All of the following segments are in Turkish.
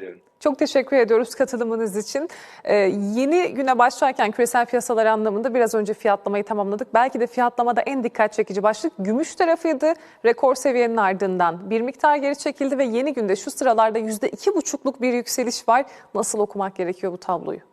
diyorum. Çok teşekkür ediyoruz katılımınız için. Ee, yeni güne başlarken küresel piyasalar anlamında biraz önce fiyatlamayı tamamladık. Belki de fiyatlamada en dikkat çekici başlık gümüş tarafıydı. Rekor seviyenin ardından bir miktar geri çekildi ve yeni günde şu sıralarda %2,5'luk bir yükseliş var. Nasıl okumak gerekiyor bu tabloyu?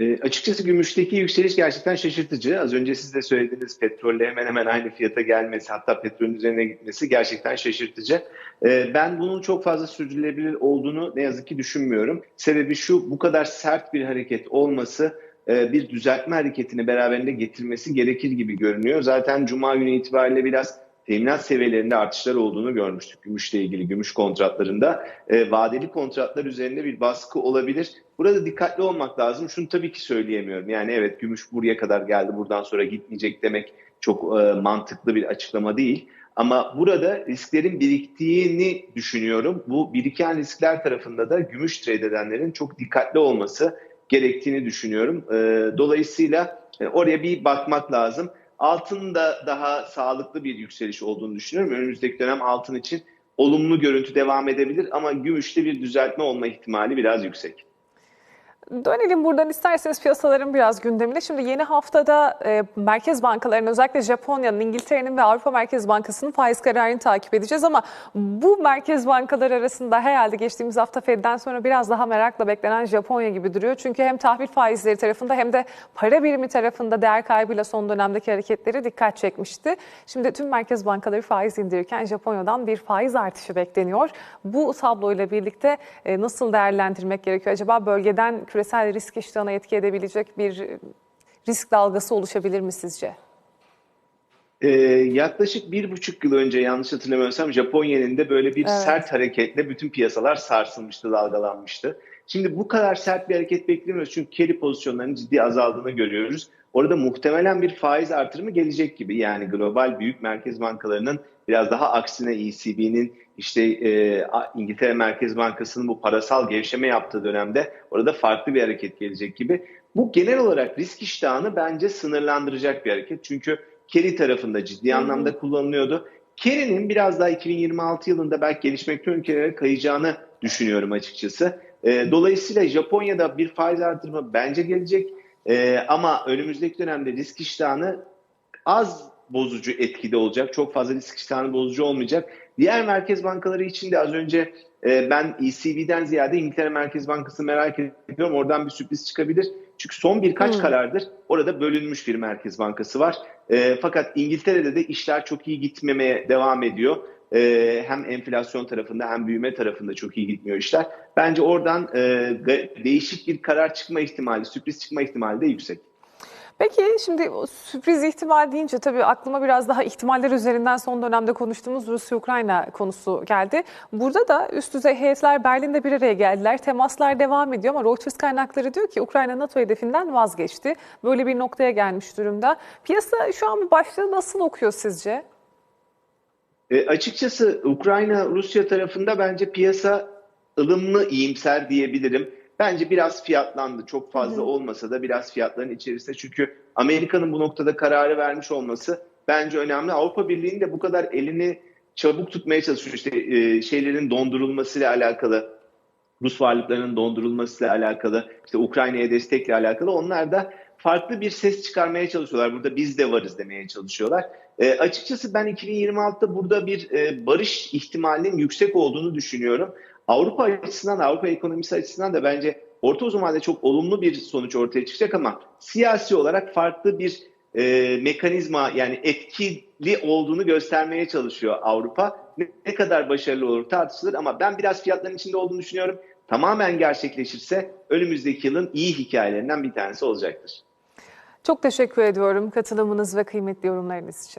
E, açıkçası gümüşteki yükseliş gerçekten şaşırtıcı. Az önce siz de söylediğiniz petrolle hemen hemen aynı fiyata gelmesi hatta petrolün üzerine gitmesi gerçekten şaşırtıcı. E, ben bunun çok fazla sürdürülebilir olduğunu ne yazık ki düşünmüyorum. Sebebi şu bu kadar sert bir hareket olması e, bir düzeltme hareketini beraberinde getirmesi gerekir gibi görünüyor. Zaten Cuma günü itibariyle biraz teminat seviyelerinde artışlar olduğunu görmüştük gümüşle ilgili gümüş kontratlarında. E, vadeli kontratlar üzerinde bir baskı olabilir. Burada dikkatli olmak lazım. Şunu tabii ki söyleyemiyorum. Yani evet gümüş buraya kadar geldi buradan sonra gitmeyecek demek çok e, mantıklı bir açıklama değil. Ama burada risklerin biriktiğini düşünüyorum. Bu biriken riskler tarafında da gümüş trade edenlerin çok dikkatli olması gerektiğini düşünüyorum. E, dolayısıyla e, oraya bir bakmak lazım. Altın da daha sağlıklı bir yükseliş olduğunu düşünüyorum. Önümüzdeki dönem altın için olumlu görüntü devam edebilir ama gümüşte bir düzeltme olma ihtimali biraz yüksek. Dönelim buradan isterseniz piyasaların biraz gündemine. Şimdi yeni haftada e, merkez bankalarının özellikle Japonya'nın, İngiltere'nin ve Avrupa Merkez Bankası'nın faiz kararını takip edeceğiz. Ama bu merkez bankalar arasında herhalde geçtiğimiz hafta Fed'den sonra biraz daha merakla beklenen Japonya gibi duruyor. Çünkü hem tahvil faizleri tarafında hem de para birimi tarafında değer kaybıyla son dönemdeki hareketleri dikkat çekmişti. Şimdi tüm merkez bankaları faiz indirirken Japonya'dan bir faiz artışı bekleniyor. Bu tabloyla birlikte e, nasıl değerlendirmek gerekiyor? Acaba bölgeden küresel risk iştahına etki edebilecek bir risk dalgası oluşabilir mi sizce? Ee, yaklaşık bir buçuk yıl önce yanlış hatırlamıyorsam Japonya'nın da böyle bir Evet. sert hareketle bütün piyasalar sarsılmıştı, dalgalanmıştı. Şimdi bu kadar sert bir hareket beklemiyoruz çünkü carry pozisyonlarının ciddi azaldığını görüyoruz. Orada muhtemelen bir faiz artırımı gelecek gibi. Yani global büyük merkez bankalarının biraz daha aksine ECB'nin işte e, İngiltere Merkez Bankası'nın bu parasal gevşeme yaptığı dönemde orada farklı bir hareket gelecek gibi. Bu genel olarak risk iştahını bence sınırlandıracak bir hareket. Çünkü carry tarafında ciddi anlamda kullanılıyordu. Carry'nin biraz daha 2026 yılında belki gelişmekte ülkelere kayacağını düşünüyorum açıkçası. E, dolayısıyla Japonya'da bir faiz artırımı bence gelecek. E, ama önümüzdeki dönemde risk iştahını az bozucu etkide olacak. Çok fazla risk iştahını bozucu olmayacak. Diğer merkez bankaları için de az önce e, ben ECB'den ziyade İngiltere Merkez Bankası merak ediyorum. Oradan bir sürpriz çıkabilir. Çünkü son birkaç Hmm. karardır orada bölünmüş bir merkez bankası var. E, fakat İngiltere'de de işler çok iyi gitmemeye devam ediyor. E, hem enflasyon tarafında hem büyüme tarafında çok iyi gitmiyor işler. Bence oradan e, değişik bir karar çıkma ihtimali, sürpriz çıkma ihtimali de yüksek. Peki şimdi sürpriz ihtimal deyince tabii aklıma biraz daha ihtimaller üzerinden son dönemde konuştuğumuz Rusya-Ukrayna konusu geldi. Burada da üst düzey heyetler Berlin'de bir araya geldiler. Temaslar devam ediyor ama Reuters kaynakları diyor ki Ukrayna NATO hedefinden vazgeçti. Böyle bir noktaya gelmiş durumda. Piyasa şu an bu başlığı nasıl okuyor sizce? E, açıkçası Ukrayna-Rusya tarafında bence piyasa ılımlı iyimser diyebilirim. Bence biraz fiyatlandı. Çok fazla hı. olmasa da biraz fiyatların içerisinde. Çünkü Amerika'nın bu noktada kararı vermiş olması bence önemli. Avrupa Birliği'nin de bu kadar elini çabuk tutmaya çalışıyor. İşte e, şeylerin dondurulmasıyla alakalı, Rus varlıklarının dondurulmasıyla alakalı, işte Ukrayna'ya destekle alakalı. Onlar da farklı bir ses çıkarmaya çalışıyorlar. Burada biz de varız demeye çalışıyorlar. E, açıkçası ben 2026'da burada bir e, barış ihtimalinin yüksek olduğunu düşünüyorum. Avrupa açısından da Avrupa ekonomisi açısından da bence orta uzun vadede çok olumlu bir sonuç ortaya çıkacak ama siyasi olarak farklı bir e, mekanizma yani etkili olduğunu göstermeye çalışıyor Avrupa. Ne, ne kadar başarılı olur tartışılır ama ben biraz fiyatların içinde olduğunu düşünüyorum. Tamamen gerçekleşirse önümüzdeki yılın iyi hikayelerinden bir tanesi olacaktır. Çok teşekkür ediyorum katılımınız ve kıymetli yorumlarınız için.